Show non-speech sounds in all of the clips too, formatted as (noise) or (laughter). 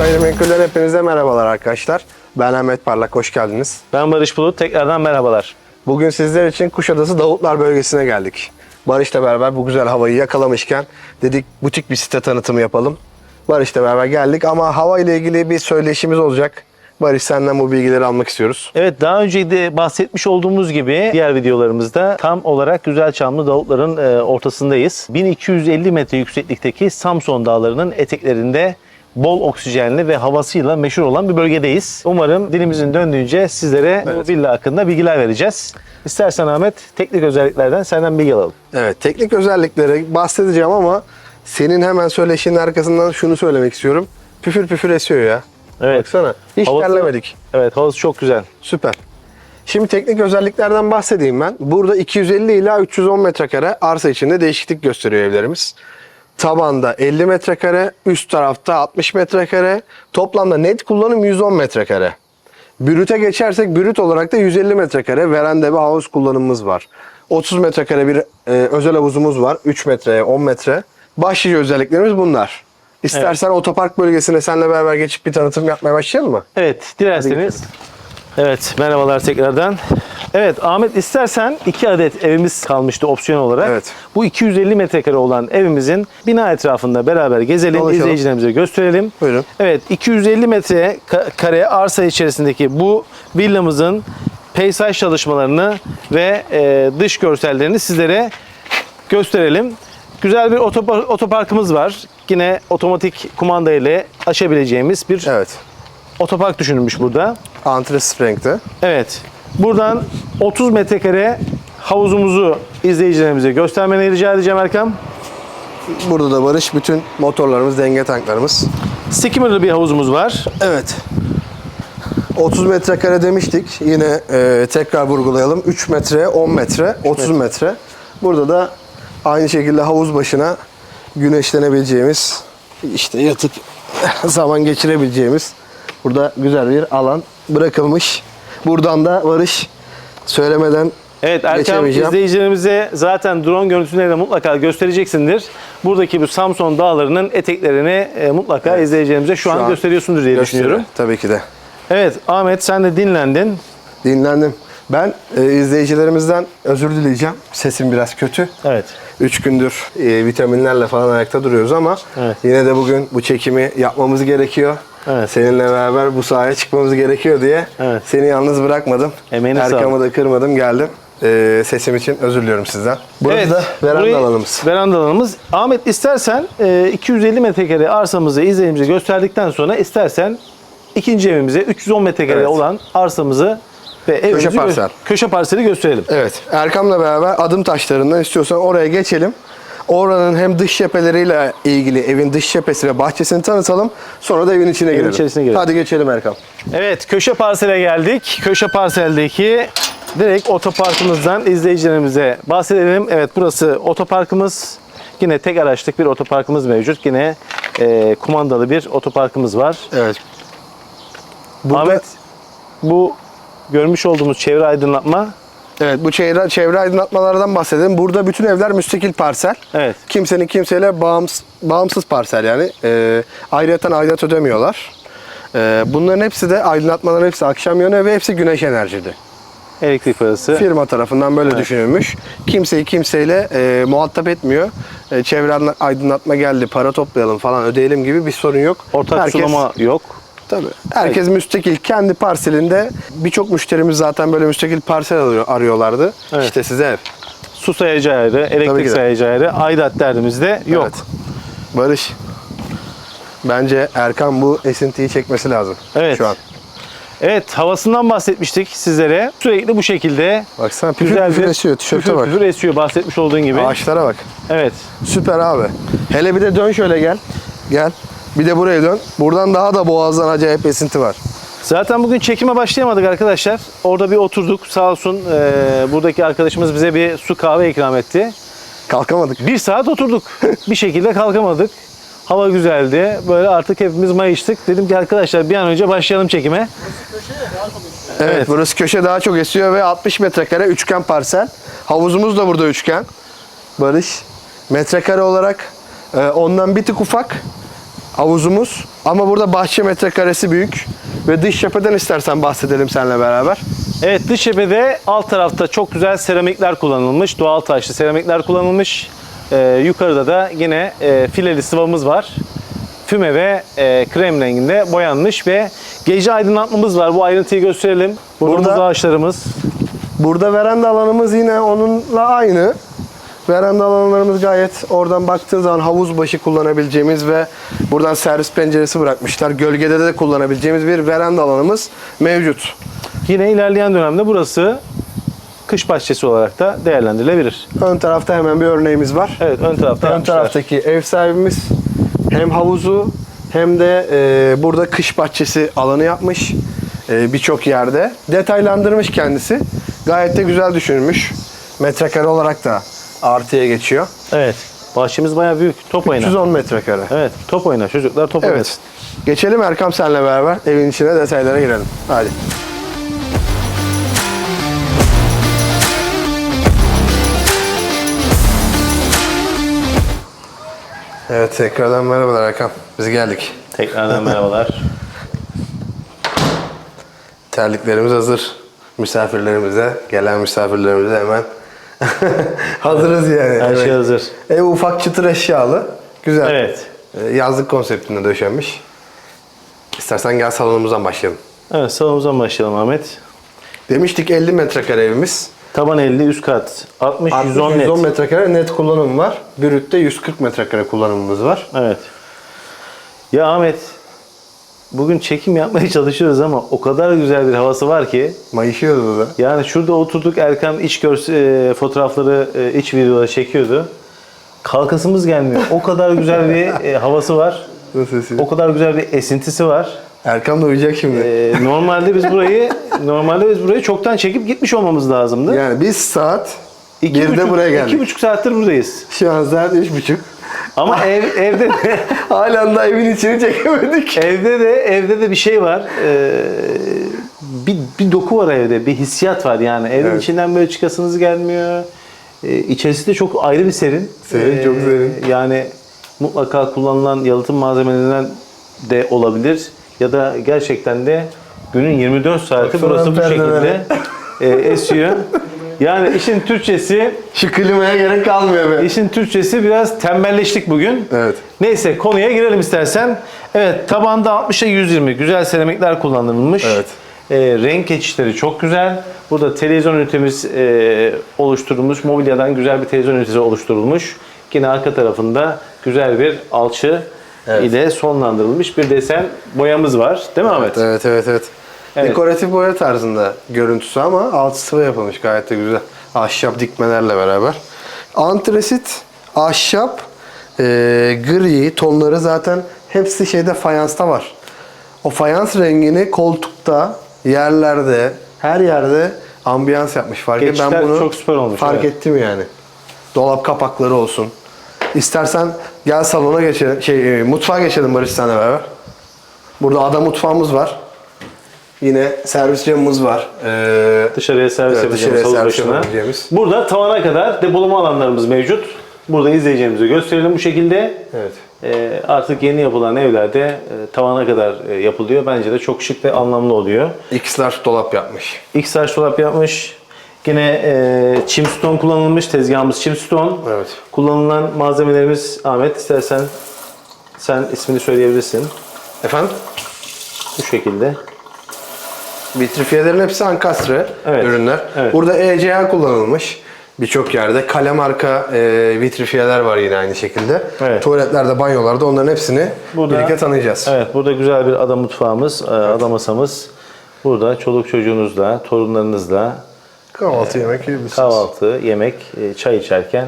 Gayrimenkul'den hepinize merhabalar arkadaşlar. Ben Ahmet Parlak, hoş geldiniz. Ben Barış Bulut. Tekrardan merhabalar. Bugün sizler için Kuşadası Davutlar bölgesine geldik. Barış'la beraber bu güzel havayı yakalamışken dedik butik bir site tanıtımı yapalım. Barış'la beraber geldik ama hava ile ilgili bir söyleşimiz olacak. Barış senden bu bilgileri almak istiyoruz. Evet daha önce de bahsetmiş olduğumuz gibi diğer videolarımızda tam olarak Güzelçamlı Davutların e, ortasındayız. 1250 metre yükseklikteki Samson Dağları'nın eteklerinde bol oksijenli ve havasıyla meşhur olan bir bölgedeyiz. Umarım dilimizin döndüğünce sizlere bu villa hakkında bilgiler vereceğiz. İstersen Ahmet teknik özelliklerden senden bilgi alalım. Evet, teknik özellikleri bahsedeceğim ama senin hemen söyleşinin arkasından şunu söylemek istiyorum. Püfür püfür esiyor ya. Evet. Baksana. Hiç Havası- terlemedik. Evet havası çok güzel. Süper. Şimdi teknik özelliklerden bahsedeyim ben. Burada 250 ila 310 metrekare arsa içinde değişiklik gösteriyor evlerimiz. Tabanda 50 metrekare, üst tarafta 60 metrekare. Toplamda net kullanım 110 metrekare. Brüte geçersek brüt olarak da 150 metrekare veranda ve havuz kullanımımız var. 30 metrekare bir e, özel havuzumuz var. 3 metreye 10 metre. Başlıca özelliklerimiz bunlar. İstersen otopark bölgesine seninle beraber geçip bir tanıtım yapmaya başlayalım mı? Evet, dilerseniz. Evet, merhabalar tekrardan. Evet, Ahmet istersen iki adet evimiz kalmıştı opsiyon olarak. Evet. Bu 250 metrekare olan evimizin bina etrafında beraber gezelim, Dolaşalım. izleyicilerimize gösterelim. Buyurun. Evet, 250 metre ka- kare arsa içerisindeki bu villamızın peysaj çalışmalarını ve e, dış görsellerini sizlere gösterelim. Güzel bir otopar- otoparkımız var. Yine otomatik kumanda ile aşabileceğimiz bir Evet. otopark düşünülmüş burada. Antre Spreng'de. Evet. Buradan 30 metrekare havuzumuzu izleyicilerimize göstermeni rica edeceğim Erkan. Burada da Barış bütün motorlarımız, denge tanklarımız. Skimmer'lı bir havuzumuz var. Evet. 30 metrekare demiştik. Yine e, tekrar vurgulayalım. 3 metre, 10 metre, 30 metre. Burada da aynı şekilde havuz başına güneşlenebileceğimiz, işte yatıp (laughs) zaman geçirebileceğimiz burada güzel bir alan bırakılmış. Buradan da Barış söylemeden Evet Erkan izleyicilerimize zaten drone görüntüleri de mutlaka göstereceksindir. Buradaki bu Samson dağlarının eteklerini e, mutlaka izleyicilerimize şu, an, an gösteriyorsundur diye düşünüyorum. Tabii ki de. Evet Ahmet sen de dinlendin. Dinlendim. Ben e, izleyicilerimizden özür dileyeceğim. Sesim biraz kötü. Evet. 3 gündür e, vitaminlerle falan ayakta duruyoruz ama Evet. yine de bugün bu çekimi yapmamız gerekiyor. Evet. Seninle beraber bu sahaya çıkmamız gerekiyor diye Evet. seni yalnız bırakmadım. Emeğine Erkam'ı da kırmadım geldim. E, sesim için özür diliyorum sizden. Burası da veranda burayı- alanımız. Veranda alanımız. Ahmet istersen e, 250 metrekare arsamızı izleyicimize gösterdikten sonra istersen ikinci evimize 310 metrekare Evet. olan arsamızı ve evimizi gö- parsel. köşe parseli gösterelim. Evet. Erkam'la beraber adım taşlarından istiyorsan oraya geçelim. Oranın hem dış cepheleriyle ilgili evin dış cephesi ve bahçesini tanıtalım. Sonra da evin içine girelim. içerisine girelim. Hadi geçelim Erkam. Evet köşe parsele geldik. Köşe parseldeki direkt otoparkımızdan izleyicilerimize bahsedelim. Evet burası otoparkımız. Yine tek araçlık bir otoparkımız mevcut. Yine e, kumandalı bir otoparkımız var. Evet. Burada, Ahmet bu görmüş olduğumuz çevre aydınlatma Evet bu çevre, çevre aydınlatmalardan bahsedelim. Burada bütün evler müstakil parsel. Evet. Kimsenin kimseyle bağımsız, bağımsız parsel yani. E, ayrıyeten aidat ödemiyorlar. E, bunların hepsi de aydınlatmaların hepsi akşam yönü ve hepsi güneş enerjili. elektrik parası. Firma tarafından böyle düşünülmüş. Kimseyi kimseyle e, muhatap etmiyor. E, çevre aydınlatma geldi, para toplayalım falan ödeyelim gibi bir sorun yok. Ortak Herkes- sulama yok. Tabii. Herkes müstakil kendi parselinde. Birçok müşterimiz zaten böyle müstakil parsel arıyor, arıyorlardı. Evet. İşte size ev. Su sayacağı ayrı, elektrik sayacağı ayrı, aidat derdimiz de yok. Evet. Barış. Bence Erkan bu esintiyi çekmesi lazım. Evet. Şu an. Evet, havasından bahsetmiştik sizlere. Sürekli bu şekilde Baksana püfür güzel püfür bir esiyor. Tişörte püfür bak. püfür esiyor bahsetmiş olduğun gibi. Ağaçlara bak. Evet. Süper abi. Hele bir de dön şöyle gel. Gel. Bir de buraya dön. Buradan daha da boğazdan acayip esinti var. Zaten bugün çekime başlayamadık arkadaşlar. Orada bir oturduk. Sağ olsun eee, buradaki arkadaşımız bize bir su kahve ikram etti. Kalkamadık. Bir saat oturduk. (laughs) bir şekilde kalkamadık. Hava güzeldi. Böyle artık hepimiz mayıştık. Dedim ki arkadaşlar bir an önce başlayalım çekime. Evet, Evet. burası köşe daha çok esiyor ve 60 metrekare üçgen parsel. Havuzumuz da burada üçgen. Barış. Metrekare olarak e, ondan bir tık ufak havuzumuz. Ama burada bahçe metrekaresi büyük. Ve dış cepheden istersen bahsedelim seninle beraber. Evet dış cephede alt tarafta çok güzel seramikler kullanılmış. Doğal taşlı seramikler kullanılmış. Ee, yukarıda da yine e, fileli sıvamız var. Füme ve e, krem renginde boyanmış ve gece aydınlatmamız var. Bu ayrıntıyı gösterelim. Burada, Burada- ağaçlarımız. Burada veranda alanımız yine onunla aynı. Veranda alanlarımız gayet oradan baktığın zaman havuz başı kullanabileceğimiz ve buradan servis penceresi bırakmışlar. Gölgede de kullanabileceğimiz bir veranda alanımız mevcut. Yine ilerleyen dönemde burası kış bahçesi olarak da değerlendirilebilir. Ön tarafta hemen bir örneğimiz var. Evet ön tarafta Ön yapmışlar. taraftaki ev sahibimiz hem havuzu hem de e, burada kış bahçesi alanı yapmış e, birçok yerde. Detaylandırmış kendisi. Gayet de güzel düşünülmüş. Metrekare olarak da artıya geçiyor. Evet. Bahçemiz bayağı büyük. Top oynar. 310 metrekare. Evet. Top oynar. Çocuklar top Evet. oynasın. Geçelim Erkam senle beraber evin içine detaylara girelim. Hadi. Evet tekrardan merhabalar Erkam. Biz geldik. Tekrardan merhabalar. (laughs) Terliklerimiz hazır. Misafirlerimize, gelen misafirlerimize hemen (laughs) hazırız yani. Her Evet. şey hazır. Ev ufak çıtır eşyalı. Güzel. Evet. Ee, Yazlık konseptinde döşenmiş. İstersen gel salonumuzdan başlayalım. Evet salonumuzdan başlayalım Ahmet. Demiştik 50 metrekare evimiz. Taban 50, üst kat 60, 60, 110 net. 110 metrekare net kullanım var. Brütte 140 metrekare kullanımımız var. Evet. Ya Ahmet, bugün çekim yapmaya (laughs) çalışıyoruz ama o kadar güzel bir havası var ki. Mayışıyoruz burada. Yani şurada oturduk Erkan iç görse, fotoğrafları, e, iç videoları çekiyordu. Kalkasımız gelmiyor. O kadar güzel bir e, havası var. Nasıl sesi? O kadar güzel bir esintisi var. Erkan da uyuyacak şimdi. E, normalde biz burayı normalde biz burayı çoktan çekip gitmiş olmamız lazımdı. yani biz saat İki 1'de buçuk- buraya geldik. İki buçuk saattir buradayız. Şu an saat 3.30. Ama (laughs) ev, evde de (laughs) Halen da evin içini çekemedik. evde de evde de bir şey var. Ee, bir, bir doku var evde, bir hissiyat var yani. Evin Evet. içinden böyle çıkasınız gelmiyor. Ee, içerisi de çok ayrı bir serin. Ee, Serin, çok serin. Yani mutlaka kullanılan yalıtım malzemelerinden de olabilir ya da gerçekten de günün 24 saati Baksana burası bu perdelere. şekilde (laughs) e, esiyor. Yani işin Türkçesi Şu klimaya gerek kalmıyor be. İşin Türkçesi biraz tembelleştik bugün. Evet. Neyse konuya girelim istersen. Evet tabanda 60'a 120 güzel seramikler kullanılmış. Evet. Ee, renk geçişleri çok güzel. Burada televizyon ünitemiz e, oluşturulmuş. Mobilyadan güzel bir televizyon ünitesi oluşturulmuş. Yine arka tarafında güzel bir alçı Evet. ile sonlandırılmış bir desen boyamız var. Değil mi Ahmet? Evet evet evet. Evet. Dekoratif boya tarzında görüntüsü ama alt sıvı yapılmış gayet de güzel. Ahşap dikmelerle beraber. Antresit, ahşap, e, gri tonları zaten hepsi şeyde fayansta var. O fayans rengini koltukta, yerlerde, her yerde ambiyans yapmış. Fark et ben bunu çok süper olmuş, fark evet. ettim yani. Dolap kapakları olsun. İstersen gel salona geçelim, şey e, mutfağa geçelim Barış senle beraber. Burada ada mutfağımız var. Yine servis camımız var. Ee, Dışarıya servis Evet, yapacağımız dışarıya servis başına. yapabileceğimiz. Burada tavana kadar depolama alanlarımız mevcut. Burada izleyeceğimize gösterelim bu şekilde. evet. Ee, artık yeni yapılan evlerde e, tavana kadar e, yapılıyor. Bence de çok şık ve anlamlı oluyor. X-large dolap yapmış. X saç dolap yapmış. Yine e, chimstone kullanılmış. Tezgahımız chimstone. Evet. Kullanılan malzemelerimiz Ahmet istersen sen ismini söyleyebilirsin. Efendim? Bu şekilde. Vitrifiyelerin hepsi ankastre Evet. ürünler. Evet. Burada ECA kullanılmış. Birçok yerde. Kale marka e, vitrifiyeler var yine aynı şekilde. Evet. Tuvaletlerde, banyolarda onların hepsini birlikte tanıyacağız. Evet, burada güzel bir ada mutfağımız, e, ada masamız. Burada çoluk çocuğunuzla, torunlarınızla Kahvaltı yemek yiyebilirsiniz. kahvaltı, yemek, e, çay içerken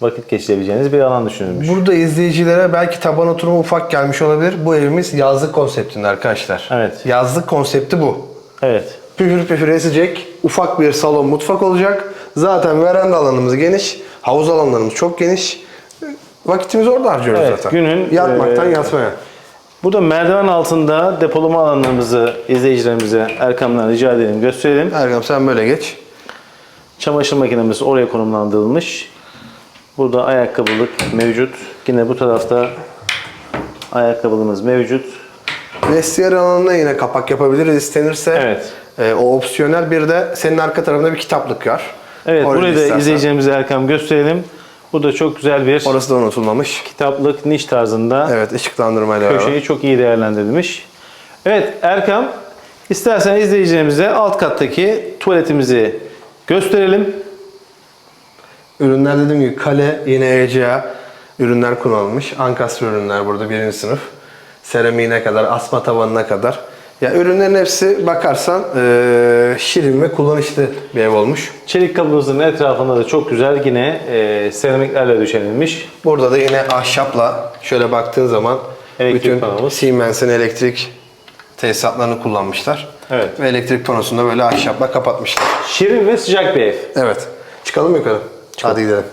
vakit geçirebileceğiniz bir alan düşünülmüş. Burada izleyicilere belki taban oturumu ufak gelmiş olabilir. Bu evimiz yazlık konseptinde arkadaşlar. Evet. Yazlık konsepti bu. Evet. Püfür püfür esecek. Ufak bir salon mutfak olacak. Zaten veranda alanımız geniş. Havuz alanlarımız çok geniş. Vakitimizi orada harcıyoruz Evet, zaten. günün, Yatmaktan e, yatmaya. Burada merdiven altında depolama alanlarımızı izleyicilerimize Erkam'dan rica edelim, gösterelim. Ergam sen böyle geç. Çamaşır makinemiz oraya konumlandırılmış. Burada ayakkabılık mevcut. Yine bu tarafta ayakkabılığımız mevcut. Vestiyer alanına yine kapak yapabiliriz istenirse. Evet. Ee, o opsiyonel bir de senin arka tarafında bir kitaplık var. Evet Orayı burayı da istersen. izleyicilerimize Erkam gösterelim. Bu da çok güzel bir Orası da unutulmamış. kitaplık niş tarzında Evet ışıklandırmayla beraber. köşeyi çok iyi değerlendirilmiş. Evet Erkam istersen izleyicilerimize alt kattaki tuvaletimizi gösterelim. Ürünler dediğim gibi kale, yine ECA ürünler kullanılmış. Ankastre ürünler burada birinci sınıf. Seramiğine kadar, asma tavanına kadar. Ya ürünlerin hepsi bakarsan eee, şirin ve kullanışlı bir ev olmuş. Çelik kapımızın etrafında da çok güzel yine e, seramiklerle döşenilmiş. Burada da yine ahşapla şöyle baktığın zaman Elektrik bütün panomuz. Siemens'in elektrik tesisatlarını kullanmışlar. Evet. Ve elektrik panosunu da böyle ahşapla kapatmışlar. Şirin ve sıcak bir ev. Evet. Çıkalım mı yukarı? Hadi gidelim.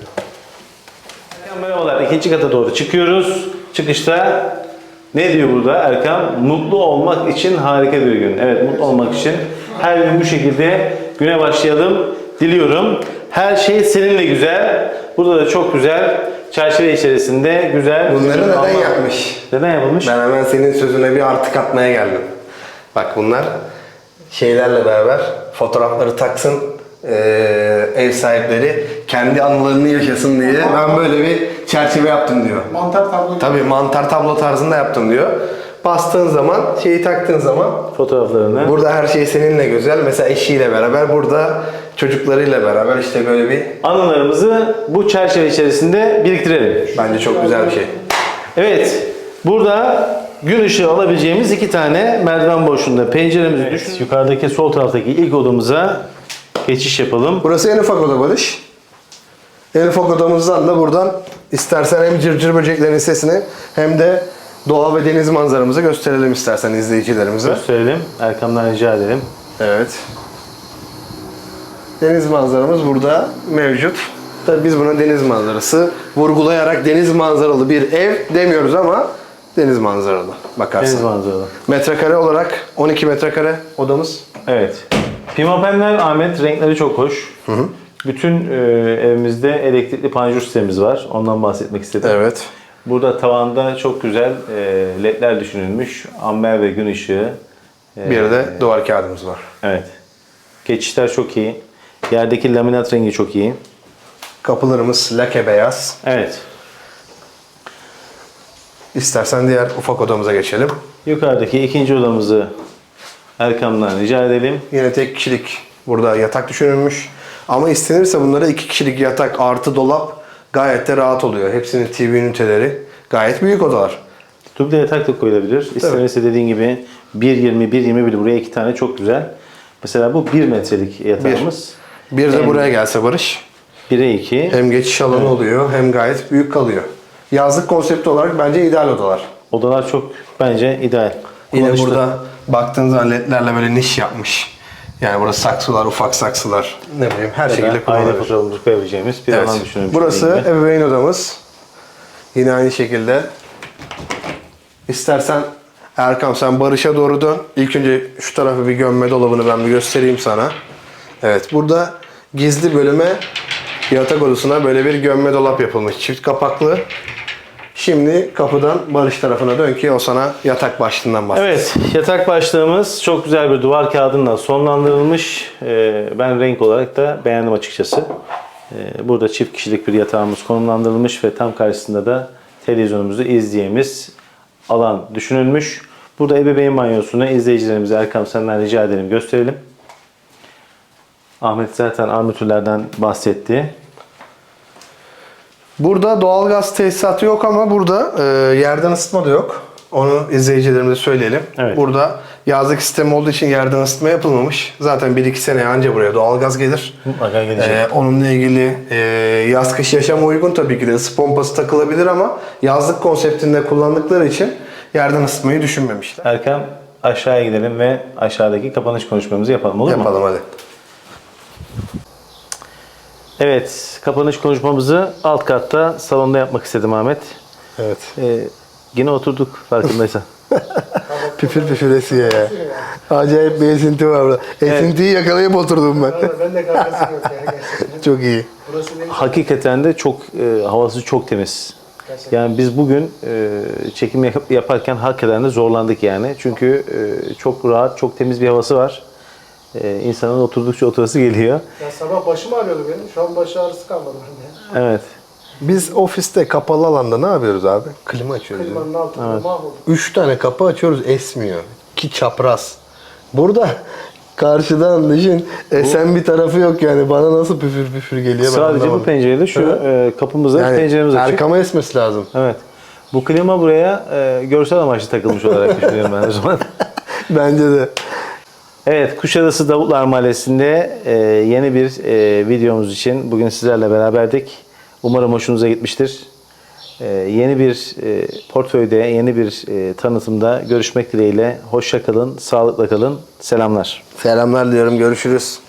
Merhabalar. ikinci kata doğru çıkıyoruz. Çıkışta ne diyor burada Erkan? Mutlu olmak için harika bir gün. Evet mutlu olmak için her gün bu şekilde güne başlayalım diliyorum. Her şey seninle güzel. Burada da çok güzel. Çerçeve içerisinde güzel. Bunları neden alma- yapmış? Neden yapılmış? Ben hemen senin sözüne bir artı katmaya geldim. Bak bunlar şeylerle beraber fotoğrafları taksın eee, ev sahipleri kendi anılarını yaşasın diye ben böyle bir çerçeve yaptım diyor. Mantar tablo Tabii mantar tablo tarzında yaptım diyor. Bastığın zaman, şeyi taktığın zaman Fotoğraflarını. burada her şey seninle güzel. Mesela eşiyle beraber, burada çocuklarıyla beraber işte böyle bir Anılarımızı bu çerçeve içerisinde biriktirelim. bence çok güzel bir şey. Evet, burada gün ışığı alabileceğimiz iki tane merdiven boşluğunda penceremizi düşün. Yukarıdaki sol taraftaki ilk odamıza geçiş yapalım. Burası en ufak oda Barış. En ufak odamızdan da buradan istersen hem cırcır böceklerin sesini hem de doğa ve deniz manzaramızı gösterelim istersen izleyicilerimize. Gösterelim. Erkam'dan rica edelim. Evet. Deniz manzaramız burada mevcut. Tabii biz buna deniz manzarası vurgulayarak deniz manzaralı bir ev demiyoruz ama deniz manzaralı bakarsın. Deniz manzaralı. Metrekare olarak 12 metrekare odamız. Evet. Pimapenler Ahmet renkleri çok hoş. Bütün e, evimizde elektrikli panjur sistemimiz var. Ondan bahsetmek istedim. Evet. Burada tavanda çok güzel e, ledler düşünülmüş. Amber ve gün ışığı. E, Bir de duvar kağıdımız var. Evet. Geçişler çok iyi. Yerdeki laminat rengi çok iyi. Kapılarımız lake beyaz. Evet. İstersen diğer ufak odamıza geçelim. Yukarıdaki ikinci odamızı Erkam'dan rica edelim. Yine tek kişilik burada yatak düşünülmüş. Ama istenirse bunlara iki kişilik yatak artı dolap gayet de rahat oluyor. Hepsinin TV üniteleri gayet büyük odalar. Duble yatak da koyulabilir. İstenirse dediğin gibi 1.20, 1.21 buraya iki tane çok güzel. Mesela bu 1 metrelik yatağımız. Bir de Hem- buraya gelse Barış. 1'e 2. Hem geçiş alanı oluyor hem gayet büyük kalıyor. Yazlık konsepti olarak bence ideal odalar. Odalar çok bence ideal. Yine Kullanışlı. burada baktığın zaman ledlerle böyle niş yapmış. Yani burada saksılar, ufak saksılar, ne bileyim her şekilde aile kullanılabilir. fotoğrafımızı koyabileceğimiz bir Evet. alan düşünülmüş. Burası gibi. ebeveyn odamız. Yine aynı şekilde. İstersen Erkam sen Barış'a doğru dön. İlk önce şu tarafı bir gömme dolabını ben bir göstereyim sana. Evet burada gizli bölüme yatak odasına böyle bir gömme dolap yapılmış. Çift kapaklı. Şimdi kapıdan Barış tarafına dön ki o sana yatak başlığından bahsetsin. Evet, yatak başlığımız çok güzel bir duvar kağıdıyla sonlandırılmış. Ee, ben renk olarak da beğendim açıkçası. Ee, burada çift kişilik bir yatağımız konumlandırılmış ve tam karşısında da televizyonumuzu izleyeceğimiz alan düşünülmüş. Burada ebeveyn banyosunu izleyicilerimize Erkam senden rica edelim gösterelim. Ahmet zaten armatürlerden bahsetti. Burada doğalgaz tesisatı yok ama burada e, yerden ısıtma da yok. Onu izleyicilerimize söyleyelim. Evet. Burada yazlık sistemi olduğu için yerden ısıtma yapılmamış. Zaten 1-2 sene anca buraya doğalgaz gelir. Mutlaka gelecek. E, onunla ilgili e, yaz kış yaşama uygun tabii ki de ısı pompası takılabilir ama yazlık konseptinde kullandıkları için yerden ısıtmayı düşünmemişler. Erkam aşağıya gidelim ve aşağıdaki kapanış konuşmamızı yapalım olur mu? Yapalım hadi. Evet, kapanış konuşmamızı alt katta salonda yapmak istedim Ahmet. Evet. Ee, yine oturduk farkındaysan. (laughs) Püfür püfür esiyor ya. Acayip bir esinti var burada. Esintiyi yakalayıp oturdum ben. Ben de kavgası yok yani gerçekten. Çok iyi. Burası benim Hakikaten de çok e, havası çok temiz. Yani biz bugün e, çekim yap- yaparken hakikaten de zorlandık yani. Çünkü e, çok rahat, çok temiz bir havası var. E, insanın oturdukça oturası geliyor. Ya sabah başım ağrıyordu benim. Şu an baş ağrısı kalmadı bende. Evet. Biz ofiste kapalı alanda ne yapıyoruz abi? Klima açıyoruz. Klimanın altında mahvoldum. Üç tane kapı açıyoruz esmiyor. Ki çapraz. Burada karşıdan düşün esen bir tarafı yok yani. Bana nasıl püfür püfür geliyor ben Sadece bu pencerede şu e, kapımızda Yani penceremiz açık. Erkama esmesi lazım. Evet. Bu klima buraya e, görsel amaçlı takılmış olarak (laughs) düşünüyorum ben o zaman. Bence de. Evet, Kuşadası Davutlar Mahallesi'nde e, yeni bir e, videomuz için bugün sizlerle beraberdik. Umarım hoşunuza gitmiştir. E, yeni bir e, portföyde, yeni bir e, tanıtımda görüşmek dileğiyle. Hoşça kalın, sağlıkla kalın. Selamlar. Selamlar diyorum. Görüşürüz.